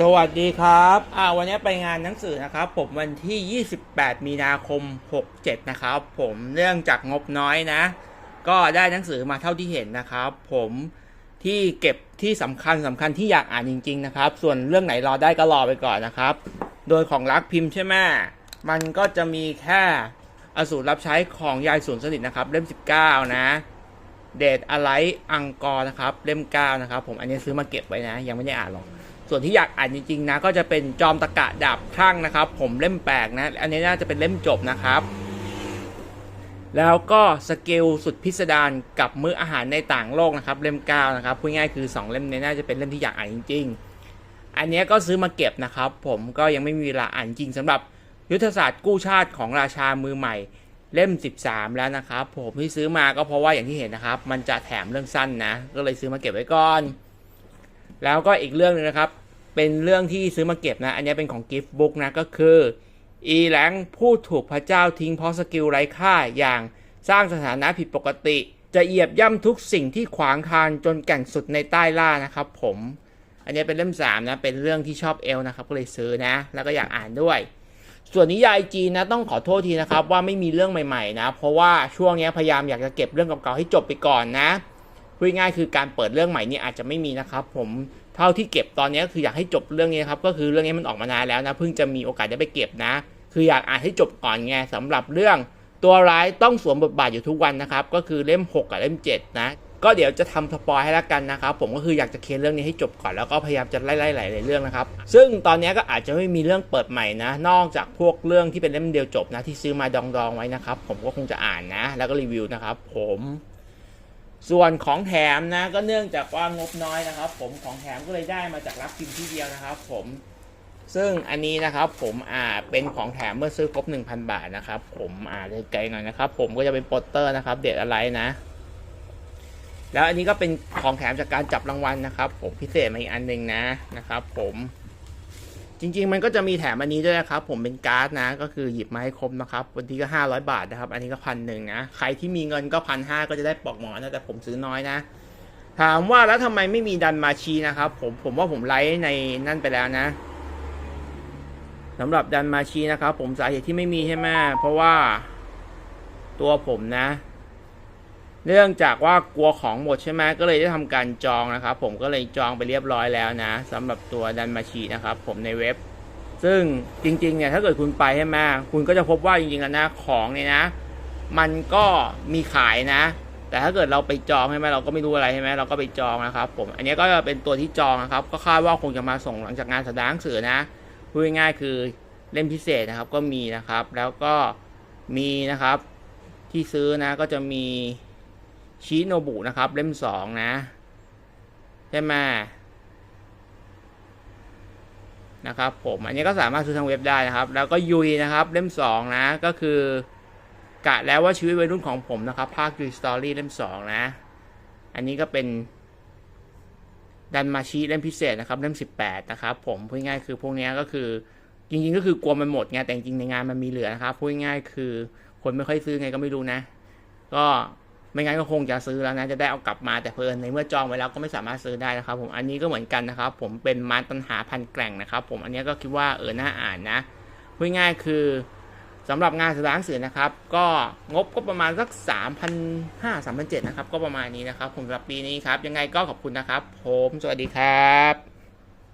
สวัสดีครับ อ่า วันนี้ไปงานหนังสือนะครับ ผมวันที่ 28 มีนาคม 67 นะครับ ผมเนื่องจากงบน้อยนะ ก็ได้หนังสือมาเท่าที่เห็นนะครับ ผมที่เก็บที่สำคัญสำคัญที่อยากอ่านจริง ๆ นะครับ ส่วนเรื่องไหนรอได้ก็รอไปก่อนนะครับ โดยของรักพิมพ์ใช่ไหมมันก็จะมีแค่อสูรรับใช้ของยายสวนสนิทนะครับ เล่ม 19 นะเดทอะไรอังกอร์นะครับ เล่ม 9 นะครับ ผมอันนี้ซื้อมาเก็บไว้นะ ยังไม่ได้อ่านหรอก ส่วนที่อยากอ่านจริงๆนะก็จะเป็นจอมตะกะดาบคลั่งนะครับ ผมเล่มแปลกนะ อันนี้น่าจะเป็นเล่มจบนะครับ แล้วก็สเกลสุดพิสดารกับมื้ออาหารในต่างโลกนะครับ เล่ม9นะครับพูดง่ายคือ 2 เล่มนี้น่าจะเป็นเล่มที่อยากอ่านจริง ๆ อันนี้ก็ซื้อมาเก็บนะครับ ผมก็ยังไม่มีเวลาอ่านจริงสำหรับยุทธศาสตร์กู้ชาติของราชามือใหม่เล่ม 13 แล้วนะครับ ผมที่ซื้อมาก็เพราะว่าอย่างที่เห็นนะครับ มันจะแถมเรื่องสั้นนะ ก็เลยซื้อมาเก็บไว้ก่อน แล้วก็อีกเรื่องหนึงนะครับ เป็นเรื่องที่ซื้อมาเก็บนะ อันนี้เป็นของกิฟต์บุ๊กนะ ก็คืออีแหลงผู้ถูกพระเจ้าทิ้งเพราะสกิลไร้ค่าอย่างสร้างสถานะผิดปกติ จะเหยียบย่ำทุกสิ่งที่ขวางทางจนแก่งสุดในใต้ล่านะครับผม อันนี้เป็นเล่ม3นะ เป็นเรื่องที่ชอบเอลนะครับ ก็เลยซื้อนะ แล้วก็อยากอ่านด้วย ส่วนนิยายจีนนะต้องขอโทษทีนะครับว่าไม่มีเรื่องใหม่ๆนะ เพราะว่าช่วงนี้พยายามอยากจะเก็บเรื่องเก่าๆให้จบไปก่อนนะพูดง่ายคือการเปิดเรื่องใหม่นี่อาจจะไม่มีนะครับผม เท่าที่เก็บตอนนี้ก็คืออยากให้จบเรื่องนี้ครับก็คือเรื่องนี้มันออกมานานแล้วนะเพิ่งจะมีโอกาสได้ไปเก็บนะ คืออยากอ่านให้จบก่อนไงสำหรับเรื่องตัวร้ายต้องสวมบทบาทอยู่ทุกวันนะครับก็คือเล่ม 6 กับเล่ม 7 นะก็เดี๋ยวจะทำสปอยให้ล้วกันนะครับผมก็คืออยากจะเคลียร์เรื่องนี้ให้จบก่อนแล้วก็พยายามจะไล่ๆหลายๆเรื่องนะครับซึ่งตอนนี้ก็อาจจะไม่มีเรื่องเปิดใหม่นะ นอกจากพวกเรื่องที่เป็นเล่มเดียวจบนะที่ซื้อมาดองๆไว้นะครับผมก็คงจะอ่านนะ แล้วก็รีวิวนะครับผม ส่วนของแถมนะก็เนื่องจากว่างบน้อยนะครับ ผมของแถมก็เลยได้มาจากรับพิมพ์ที่เดียวนะครับ ผมซึ่งอันนี้นะครับผมอ่าเป็นของแถมเมื่อซื้อครบ 1,000 บาทนะครับ ผมอ่าเลยไกลหน่อยนะครับ ผมก็จะเป็นโปสเตอร์นะครับ เด็ดอะไรนะ แล้วอันนี้ก็เป็นของแถมจากการจับรางวัลนะครับ ผมพิเศษมาอีกอันหนึ่งนะนะครับ ผม จริง ๆ มันก็จะมีแถมอันนี้ด้วยนะครับ ผมเป็นการ์ดนะ ก็คือหยิบมาให้ครบนะครับ วันที่ก็ 500 บาทนะครับ อันนี้ก็พันหนึ่งนะ ใครที่มีเงินก็พันห้าก็จะได้ปอกหมอนนะ แต่ผมซื้อน้อยนะ ถามว่าแล้วทำไมไม่มีดันมาชีนะครับ ผม ผมว่าผมไลฟ์ในนั่นไปแล้วนะสำหรับดันมาชีนะครับ ผมสาเหตุที่ไม่มีใช่ไหมเพราะว่าตัวผมนะ เนื่องจากว่ากลัวของหมดใช่ไหมก็เลยได้ทำการจองนะครับ ผมก็เลยจองไปเรียบร้อยแล้วนะสำหรับตัวดันมาชีนะครับ ผมในเว็บ ซึ่งจริงๆเนี่ยถ้าเกิดคุณไปใช่ไหมคุณก็จะพบว่าจริงๆแล้วนะของเนี่ยนะ มันก็มีขายนะ แต่ถ้าเกิดเราไปจองใช่ไหมเราก็ไม่รู้อะไรใช่ไหมเราก็ไปจองนะครับ ผมอันนี้ก็จะเป็นตัวที่จองนะครับ ก็คาดว่าคงจะมาส่งหลังจากงานแสดงหนังสือนะพูดง่ายๆคือเล่มพิเศษนะครับก็มีนะครับ แล้วก็มีนะครับที่ซื้อนะก็จะมี ชิโนบุนะครับ เล่มสองนะ ใช่ไหมนะครับผมอันนี้ก็สามารถซื้อทางเว็บได้นะครับ แล้วก็ยุยนะครับเล่มสองนะก็คือกะแล้วว่าชีวิตวัยรุ่นของผมนะครับ ภาคยุยสตอรี่เล่มสองนะ อันนี้ก็เป็นดันมาชีเล่มพิเศษนะครับเล่มสิบแปดนะครับผมพูดง่ายคือพวกนี้ก็คือจริงๆ ก็คือกลัวมันหมดไงแต่จริงในงานมันมีเหลือนะครับพูดง่ายคือคนไม่ค่อยซื้อไงก็ไม่รู้นะ ก็ ไม่งั้นก็คงจะซื้อแล้วนะจะได้เอากลับมาแต่เพลินในเมื่อจองไว้แล้วก็ไม่สามารถซื้อได้นะครับ ผมอันนี้ก็เหมือนกันนะครับ ผมเป็นมารตันหาพันแกล่งนะครับ ผมอันนี้ก็คิดว่าเออน่าอ่านนะพูดง่ายๆคือสำหรับงานสดงหนังสือนะครับ ก็งบก็ประมาณสัก 3 5 0 0 3 7 0 0นะครับ ก็ประมาณนี้นะครับผมสำหรับปีนี้ครับ ยังไงก็ขอบคุณนะครับ ผม สวัสดีครับ